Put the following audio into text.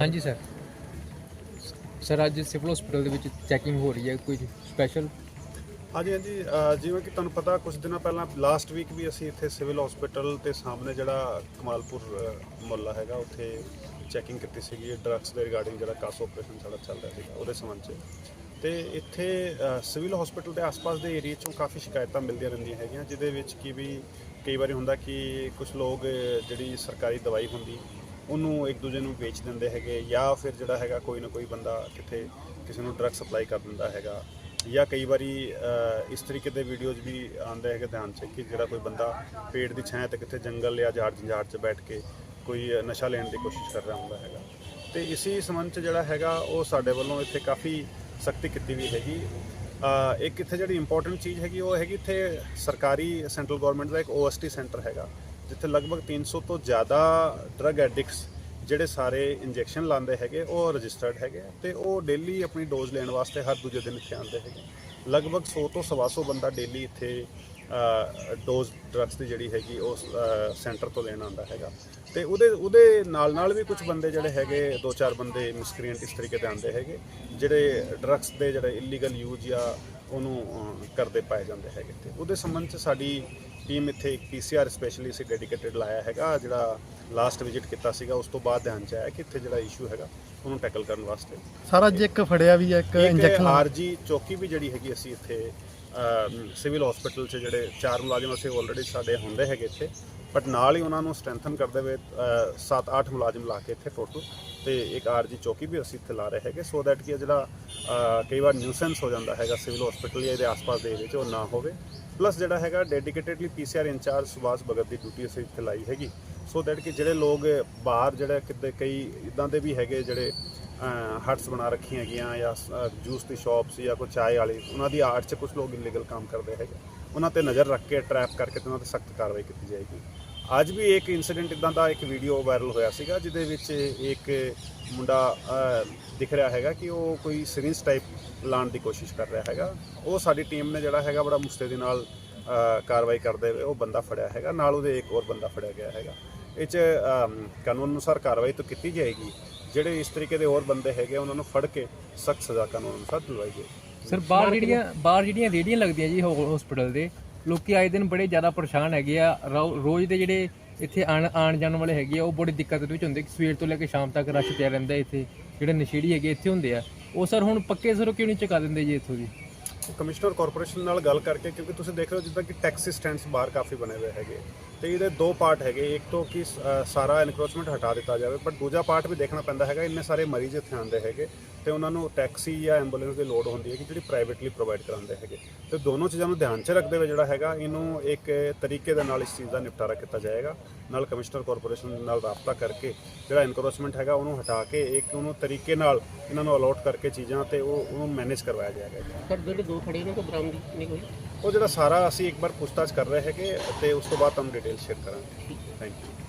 ਹਾਂਜੀ sir sir ਅੱਜ civil hospital ਦੇ ਵਿੱਚ ਚੈਕਿੰਗ ਹੋ ਰਹੀ ਹੈ ਕੋਈ ਸਪੈਸ਼ਲ ਹਾਂਜੀ ਹਾਂਜੀ ਅਹ ਜਿਵੇਂ ਕਿ ਤੁਹਾਨੂੰ ਪਤਾ ਕੁਝ ਦਿਨਾਂ ਪਹਿਲਾਂ ਲਾਸਟ ਵੀਕ ਵੀ ਅਸੀਂ ਇੱਥੇ ਸਿਵਲ ਹਸਪੀਟਲ ਤੇ ਸਾਹਮਣੇ ਜਿਹੜਾ ਕਮਾਲਪੁਰ ਅਹ, ਮੁਹੱਲਾ ਹੈਗਾ ਉੱਥੇ ਚੈਕਿੰਗ ਕੀਤੀ ਸੀਗੀ ਡਰੱਗਸ ਦੇ ਰਿਗਾਰਡਿੰਗ ਜਿਹੜਾ ਕਾਸ ਆਪਰੇਸ਼ਨ ਸਾਡਾ ਚੱਲ ਰਿਹਾ ਸੀਗਾ ਉਹਦੇ ਸੰਬੰਧ 'ਚ। ਤੇ ਇੱਥੇ ਸਿਵਲ ਹਸਪੀਟਲ ਦੇ ਆਸ-ਪਾਸ ਦੇ ਏਰੀਆ 'ਚੋਂ ਕਾਫੀ ਸ਼ਿਕਾਇਤਾਂ ਮਿਲਦੀਆਂ ਰਹਿੰਦੀਆਂ ਹੈਗੀਆਂ, ਜਿਹਦੇ ਵਿੱਚ ਕੀ ਵੀ ਕਈ ਵਾਰੀ ਹੁੰਦਾ ਕਿ ਕੁਝ ਲੋਕ ਜਿਹੜੀ ਸਰਕਾਰੀ ਦਵਾਈ ਹੁੰਦੀ, ਉਹਨੂੰ ਇੱਕ ਦੂਜੇ ਨੂੰ ਵੇਚ ਦਿੰਦੇ ਹੈਗੇ ਜਾਂ ਫਿਰ ਜਿਹੜਾ ਹੈਗਾ ਕੋਈ ਨਾ ਕੋਈ ਬੰਦਾ ਕਿਤੇ ਕਿਸੇ ਨੂੰ ਡਰੱਗ ਸਪਲਾਈ ਕਰ ਦਿੰਦਾ ਹੈਗਾ ਜਾਂ ਕਈ ਵਾਰੀ ਇਸ ਤਰੀਕੇ ਦੇ ਵੀਡੀਓਜ਼ ਵੀ ਆਉਂਦੇ ਹੈਗੇ ਧਿਆਨ 'ਚ ਕਿ ਜਿਹੜਾ ਕੋਈ ਬੰਦਾ ਪੇੜ ਦੀ ਛਾਂ ਤੇ ਕਿਤੇ ਜੰਗਲ ਜਾਂ ਝਾੜ ਜੰਜਾੜ 'ਚ ਬੈਠ ਕੇ ਕੋਈ ਨਸ਼ਾ ਲੈਣ ਦੀ ਕੋਸ਼ਿਸ਼ ਕਰ ਰਿਹਾ ਹੁੰਦਾ ਹੈਗਾ। ਤੇ ਇਸੇ ਸੰਬੰਧ 'ਚ ਜਿਹੜਾ ਹੈਗਾ ਉਹ ਸਾਡੇ ਵੱਲੋਂ ਇੱਥੇ ਕਾਫੀ ਸਖਤੀ ਕੀਤੀ ਵੀ ਹੈਗੀ। ਇੱਕ ਇੱਥੇ ਜਿਹੜੀ ਇੰਪੋਰਟੈਂਟ ਚੀਜ਼ ਹੈਗੀ, ਉਹ ਹੈਗੀ ਇੱਥੇ ਸਰਕਾਰੀ ਸੈਂਟਰਲ ਗਵਰਨਮੈਂਟ ਦਾ ਇੱਕ ਓਐਸਟੀ ਸੈਂਟਰ ਹੈਗਾ, ਜਿੱਥੇ ਲਗਭਗ 300 ਤੋਂ ਜ਼ਿਆਦਾ ਡਰੱਗ ਐਡਿਕਟਸ ਜਿਹੜੇ ਸਾਰੇ ਇੰਜੈਕਸ਼ਨ ਲਾਉਂਦੇ ਹੈਗੇ, ਉਹ ਰਜਿਸਟਰਡ ਹੈਗੇ ਤੇ ਉਹ ਡੇਲੀ ਆਪਣੀ ਡੋਜ਼ ਲੈਣ ਵਾਸਤੇ ਹਰ ਦੂਜੇ ਦਿਨ ਇੱਥੇ ਆਉਂਦੇ ਹੈਗੇ। ਲਗਭਗ 100 ਤੋਂ 125 ਬੰਦਾ ਡੇਲੀ ਇੱਥੇ ਡੋਜ਼ ਡਰੱਗਸ ਦੀ ਜਿਹੜੀ ਹੈਗੀ ਉਸ ਸੈਂਟਰ ਤੋਂ ਲੈਣ ਆਉਂਦਾ ਹੈਗਾ। ਤੇ ਉਹਦੇ ਉਹਦੇ ਨਾਲ ਨਾਲ ਵੀ ਕੁਝ ਬੰਦੇ ਜਿਹੜੇ ਹੈਗੇ ਦੋ ਚਾਰ ਬੰਦੇ ਮਿਸਕ੍ਰੀਐਂਟ ਇਸ ਤਰੀਕੇ ਦੇ ਆਉਂਦੇ ਹੈਗੇ ਜਿਹੜੇ ਡਰੱਗਸ ਦੇ ਜਿਹੜੇ ਇਲੀਗਲ ਯੂਜ਼ ਜਾਂ ਉਹਨੂੰ ਕਰਦੇ ਪਾਏ ਜਾਂਦੇ ਹੈਗੇ। ਤੇ ਉਹਦੇ ਸੰਬੰਧ ਚ ਸਾਡੀ ਟੀਮ ਇੱਥੇ ਇੱਕ ਪੀਸੀਆਰ ਸਪੈਸ਼ਲੀ ਸੀ ਡੈਡੀਕੇਟਡ ਲਾਇਆ ਹੈਗਾ ਜਿਹੜਾ ਲਾਸਟ ਵਿਜ਼ਿਟ ਕੀਤਾ ਸੀਗਾ ਉਸ ਤੋਂ ਬਾਅਦ ਧਿਆਨ ਚ ਆਇਆ ਕਿ ਇੱਥੇ ਜਿਹੜਾ ਇਸ਼ੂ ਹੈਗਾ ਉਹਨੂੰ ਟੈਕਲ ਕਰਨ ਵਾਸਤੇ। ਸਾਰਾ ਅੱਜ ਇੱਕ ਫੜਿਆ ਵੀ ਹੈ ਇੱਕ ਇੱਕ ਇੰਜੈਕਸ਼ਨ ਆਰਜੀ ਚੌਕੀ ਵੀ ਜਿਹੜੀ ਹੈਗੀ ਅਸੀਂ ਇੱਥੇ ਸਿਵਲ ਹਸਪੀਟਲ 'ਚ ਜਿਹੜੇ ਚਾਰ ਮੁਲਾਜ਼ਮ ਅਸੀਂ ਆਲਰੇਡੀ ਸਾਡੇ ਹੁੰਦੇ ਹੈਗੇ ਇੱਥੇ ਬਟ ਨਾਲ ਹੀ ਉਹਨਾਂ ਨੂੰ ਸਟਰੈਂਥਨ ਕਰਦੇ ਹੋਏ 7-8 ਮੁਲਾਜ਼ਮ ਲਾ ਕੇ ਇੱਥੇ ਟੋਟਲ ਤੇ ਇੱਕ ਆਰਜੀ ਚੌਕੀ ਵੀ ਅਸੀਂ ਇੱਥੇ ਲਾ ਰਹੇ ਹੈਗੇ ਸੋ ਦੈਟ ਕਿ ਇਹ ਜਿਹੜਾ ਕਈ ਵਾਰ ਨਿਊਸੈਂਸ ਹੋ ਜਾਂਦਾ ਹੈਗਾ ਸਿਵਲ ਹਸਪੀਟਲ ਜਾਂ ਇਹਦੇ ਆਸ-ਪਾਸ ਦੇ ਏਰੀਆ 'ਚ ਉਹ ਨਾ ਹੋਵੇ। ਪਲੱਸ ਜਿਹੜਾ ਹੈਗਾ dedicatedly PCR in-charge Subhash Bhagat ਦੀ ਡਿਊਟੀ ਅਸੀਂ ਇੱਥੇ ਲਾਈ ਹੈਗੀ ਸੋ ਦੈਟ ਕਿ ਜਿਹੜੇ ਲੋਕ ਬਾਹਰ ਜਿਹੜੇ ਕਿਤੇ ਕਈ, ਇਦਾਂ ਦੇ ਵੀ ਹੈਗੇ ਜਿਹੜੇ ਹਟਸ ਬਣਾ ਰੱਖੀਆਂ ਹੈਗੀਆਂ ਜਾਂ ਜੂਸ ਦੀ ਸ਼ਾਪਸ ਜਾਂ ਕੋਈ ਚਾय ਵਾਲੀ, ਉਹਨਾਂ ਦੀ ਆਰਟ 'ਚ ਕੁਝ ਲੋਕ ਇਲੀਗਲ ਕੰਮ ਕਰਦੇ ਹੈਗੇ। ਉਹਨਾਂ ਤੇ ਨਜ਼ਰ ਰੱਖ ਕੇ ਟਰੈਪ ਕਰਕੇ ਤੇ ਉਹਨਾਂ ਤੇ ਸਖਤ ਕਾਰਵਾਈ ਕੀਤੀ ਜਾਏਗੀ। ਅੱਜ ਵੀ ਇੱਕ ਇਨਸੀਡੈਂਟ ਇਦਾਂ ਦਾ ਇੱਕ ਵੀਡੀਓ ਵਾਇਰਲ ਹੋਇਆ ਸੀਗਾ, ਜਿਹਦੇ ਵਿੱਚ ਇੱਕ ਮੁੰਡਾ ਦਿਖ ਰਿਹਾ ਹੈਗਾ ਕਿ ਉਹ ਕੋਈ ਸਿਰਿੰਜ ਟਾਈਪ ਲਾਉਣ ਦੀ ਕੋਸ਼ਿਸ਼ ਕਰ ਰਿਹਾ ਹੈਗਾ। ਉਹ ਸਾਡੀ ਟੀਮ ਨੇ ਜਿਹੜਾ ਹੈਗਾ, ਬੜਾ ਮੁਸਤੈਦੀ ਨਾਲ ਕਾਰਵਾਈ ਕਰਦੇ ਉਹ ਬੰਦਾ ਫੜਿਆ ਹੈਗਾ। ਨਾਲ ਉਹਦੇ ਇੱਕ ਹੋਰ ਬੰਦਾ ਫੜਿਆ ਗਿਆ ਹੈਗਾ। ਇਹ 'ਚ ਕਾਨੂੰਨ ਅਨੁਸਾਰ ਕਾਰਵਾਈ ਤਾਂ ਕੀਤੀ ਜਾਏਗੀ ਜਿਹੜੇ ਇਸ ਤਰੀਕੇ ਦੇ ਹੋਰ ਬੰਦੇ ਹੈਗੇ ਉਹਨਾਂ ਨੂੰ ਫੜ ਕੇ ਸਖਤ ਸਜ਼ਾ ਕਾਨੂੰਨ ਅਨੁਸਾਰ ਦਿਲਵਾਈ ਜਾਏਗੀ ਸਰ ਬਾਹਰ ਜਿਹੜੀਆਂ ਬਾਹਰ ਜਿਹੜੀਆਂ ਰੇੜੀਆਂ ਲੱਗਦੀਆਂ ਜੀ ਹਸਪੀਟਲ ਦੇ ਲੋਕੀ ਆਏ ਦਿਨ ਬੜੇ ਜ਼ਿਆਦਾ ਪਰੇਸ਼ਾਨ ਹੈਗੇ ਆ। ਰੋਜ਼ ਦੇ ਜਿਹੜੇ ਇੱਥੇ ਆਣ ਆਣ ਜਾਣ ਵਾਲੇ ਹੈਗੇ ਆ ਉਹ ਬੜੀ ਦਿੱਕਤ ਦੇ ਵਿੱਚ ਹੁੰਦੇ। ਕਿ ਸਵੇਰ ਤੋਂ ਲੈ ਕੇ ਸ਼ਾਮ ਤੱਕ ਰਸ਼ ਪਿਆ ਰਹਿੰਦਾ ਇੱਥੇ। ਜਿਹੜੇ ਨਸ਼ੇੜੀ ਹੈਗੇ ਇੱਥੇ ਹੁੰਦੇ ਆ। ਉਹ ਸਰ ਹੁਣ ਪੱਕੇ ਸਰੋਂ ਕਿਉਂ ਨਹੀਂ ਚੁਕਾ ਦਿੰਦੇ ਜੀ ਇੱਥੋਂ ਦੀ? ਕਮਿਸ਼ਨਰ ਕਾਰਪੋਰੇਸ਼ਨ ਨਾਲ ਗੱਲ ਕਰਕੇ ਕਿਉਂਕਿ ਤੁਸੀਂ ਦੇਖ ਰਹੇ ਹੋ ਜਿੱਦਾਂ ਕਿ ਟੈਕਸੀ ਸਟੈਂਡਸ ਬਾਹਰ ਕਾਫੀ ਬਣੇ ਹੋਏ ਹੈਗੇ ਤੇ ਇਹਦੇ ਦੋ ਪਾਰਟ ਹੈਗੇ। ਇੱਕ ਤੋਂ ਕਿ ਸਾਰਾ ਐਨਕਰੋਚਮੈਂਟ ਹਟਾ ਦਿੱਤਾ ਜਾਵੇ ਪਰ ਦੂਜਾ ਪਾਰਟ ਵੀ ਦੇਖਣਾ ਪੈਂਦਾ ਹੈਗਾ। ਇੰਨੇ ਸਾਰੇ ਮਰੀਜ਼ ਇੱਥੇ ਆਉਂਦੇ ਹੈਗੇ ਤੇ ਉਹਨਾਂ ਨੂੰ ਟੈਕਸੀ ਜਾਂ ਐਂਬੂਲੈਂਸ ਦੀ ਲੋੜ ਹੁੰਦੀ ਹੈ ਕਿ ਜਿਹੜੀ ਪ੍ਰਾਈਵੇਟਲੀ ਪ੍ਰੋਵਾਈਡ ਕਰਾਉਂਦੇ ਹੈਗੇ। ਤੇ ਦੋਨੋਂ ਚੀਜ਼ਾਂ ਨੂੰ ਧਿਆਨ 'ਚ ਰੱਖਦੇ ਹੋਏ ਜਿਹੜਾ ਹੈਗਾ, ਇਹਨੂੰ ਇੱਕ ਤਰੀਕੇ ਦੇ ਨਾਲ ਇਸ ਚੀਜ਼ ਦਾ ਨਿਪਟਾਰਾ ਕੀਤਾ ਜਾਏਗਾ। ਨਾਲ ਕਮਿਸ਼ਨਰ ਕਾਰਪੋਰੇਸ਼ਨ ਨਾਲ ਰਾਬਤਾ ਕਰਕੇ ਜਿਹੜਾ ਐਨਕਰੋਚਮੈਂਟ ਹੈਗਾ, ਉਹਨੂੰ ਹਟਾ ਕੇ ਇੱਕ ਉਹਨੂੰ ਤਰੀਕੇ ਨਾਲ ਇਹਨਾਂ ਨੂੰ ਅਲੋਟ ਕਰਕੇ ਚੀਜ਼ਾਂ ਤੇ ਉਹ, ਉਹਨੂੰ ਮੈਨੇਜ ਕਰਵਾਇਆ ਜਾਏਗਾ। ਪਰ ਜਿਹੜੇ ਦੋ ਖੜੇ ਨੇ ਕੋਈ ਬਰਾਮਦੀ ਨਹੀਂ ਹੋਈ ਉਹ ਜਿਹੜਾ ਸਾਰਾ ਅਸੀਂ ਇੱਕ ਵਾਰ ਪੁੱਛਤਾਛ ਕਰ ਰਹੇ ਹੈਗੇ ਤੇ ਉਸ ਤੋਂ ਬਾਅਦ ਤੁਹਾਨੂੰ ਡਿਟੇਲ ਸ਼ੇਅਰ ਕਰਾਂਗੇ। Thank you